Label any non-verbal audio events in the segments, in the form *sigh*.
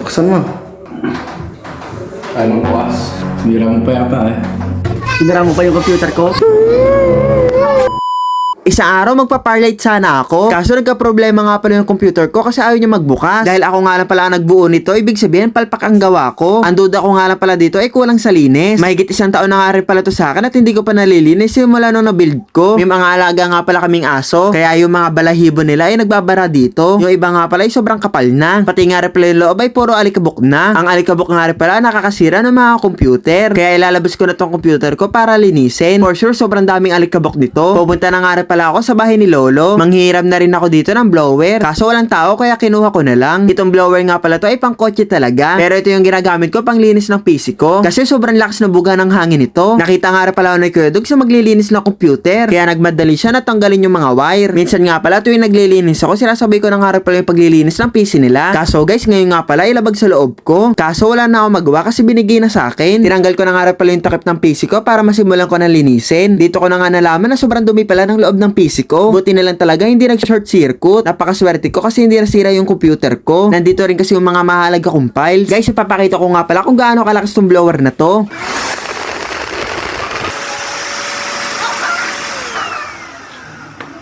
Buksan mo. Ay, magbukas. Sinira mo pa yata eh. Sinira mo pa yung computer ko? Isang araw magpa-parlate sana ako. Kaso nagka-problema nga pala yung computer ko kasi ayaw niya magbukas. Dahil ako nga lang pala ang nagbuo nito, ibig sabihin palpak ang gawa ko. Ang duda ko nga lang pala dito ay kulang sa linis. Mahigit isang taon na nga rin pala to sa akin at hindi ko pa nalilinis simula nung na-build ko. May mga alaga nga pala kaming aso. Kaya yung mga balahibo nila ay nagbabara dito. Yung iba nga pala ay sobrang kapal na. Pati nga rin pala yung loob ay puro alikabok na. Ang alikabok nga rin pala nakakasira ng mga computer. Kaya ilalabas ko na tong computer ko para linisin. For sure, sobrang daming alikabok nito. Pupunta na nga rin pala ako sa bahay ni Lolo. Manghiram na rin ako dito ng blower. Kaso walang tao kaya kinuha ko na lang. Itong blower nga pala to ay pang kotse talaga. Pero ito yung ginagamit ko pang linis ng PC ko. Kasi sobrang lakas na buga ng hangin ito. Nakita nga rin pala ako ni Kuya sa maglilinis ng computer. Kaya nagmadali siya na tanggalin yung mga wire. Minsan nga pala tuwing naglilinis ako, sinasabay ko na nga rin pala yung paglilinis ng PC nila. Kaso guys, ngayon nga pala ilabag sa loob ko. Kaso wala na ako magawa kasi binigay na sa akin. Tinanggal ko na nga rin pala yung takip ng PC ko para masimulan ko na linisin. Dito ko na nga nalaman na sobrang dumi pala ng loob ng PC ko. Buti na lang talaga hindi nag-short circuit. Napakaswerte ko kasi hindi nasira yung computer ko. Nandito rin kasi yung mga mahalaga kong files. Guys, ipapakita ko nga pala kung gaano kalakas tong blower na to.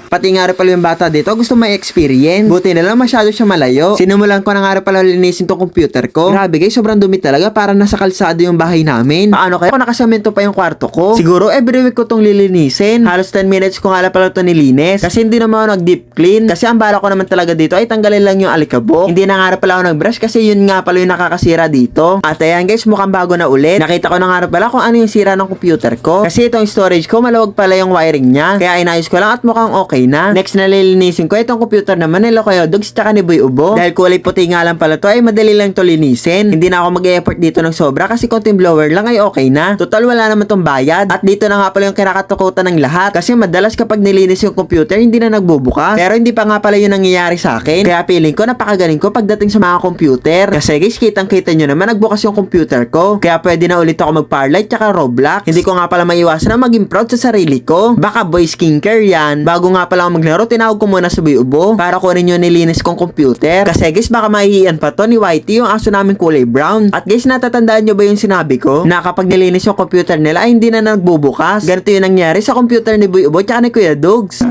Pati nga pala yung bata dito, gusto may experience. Buti na lang masyado siya malayo. Sinimulan ko na nga pala linisin tong computer ko. Grabe guys, sobrang dumi talaga para nasa kalsado yung bahay namin. Paano kaya kung nakasamento pa yung kwarto ko? Siguro every week ko tong lilinisin. Halos 10 minutes ko nga pala ito nilinis. Kasi hindi naman ako nag-deep clean. Kasi ang bala ko naman talaga dito ay tanggalin lang yung alikabok. Hindi na nga pala ako nag-brush kasi yun nga pala yung nakakasira dito. At ayan guys, mukhang bago na ulit. Nakita ko na nga pala kung ano yung sira ng computer ko. Kasi itong storage ko, malawag pala yung wiring niya. Kaya inayos ko lang at mukhang okay na. Next na lilinisin ko itong computer naman nila Kuya Dogs tsaka ni Boy Ubo. Dahil kulay puti nga lang pala to ay madali lang to linisin. Hindi na ako mag-effort dito ng sobra kasi konting blower lang ay okay na. Total wala naman tong bayad. At dito na nga pala yung kinakatakutan ng lahat. Kasi madalas kapag nilinis yung computer hindi na nagbubukas. Pero hindi pa nga pala yun nangyayari sa akin. Kaya feeling ko napakagaling ko pagdating sa mga computer. Kasi guys kitang kita nyo naman nagbukas yung computer ko. Kaya pwede na ulit ako mag-Farlight tsaka Roblox. Hindi ko nga pala maiwasan na maging proud sa sarili ko. Baka boy skincare yan. Bago nga pala ako maglaro, tinawag ko muna sa Boy Ubo para kunin yung nilinis kong computer. Kasi guys, baka mahihiyan pa to ni Whitey yung aso namin kulay brown. At guys, natatandaan nyo ba yung sinabi ko? Na kapag nilinis yung computer nila ay hindi na nagbubukas. Ganito yung nangyari sa computer ni Boy Ubo tsaka ni Kuya Dogs.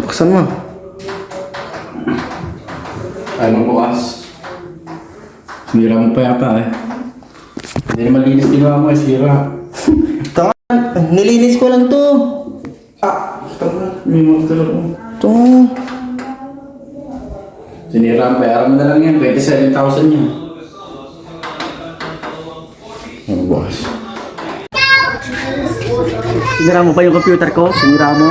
Buksan mo. Ay, magbukas. Sinira mo pa yata eh. Hindi na malinis ginawa mo eh, sira. *laughs* Tanga, nilinis ko lang to. Tama. May mga talaga. To. Sinira ang pera mo na lang yan. 27,000 yan. Magbukas. Sinira mo pa yung computer ko? Sinira mo?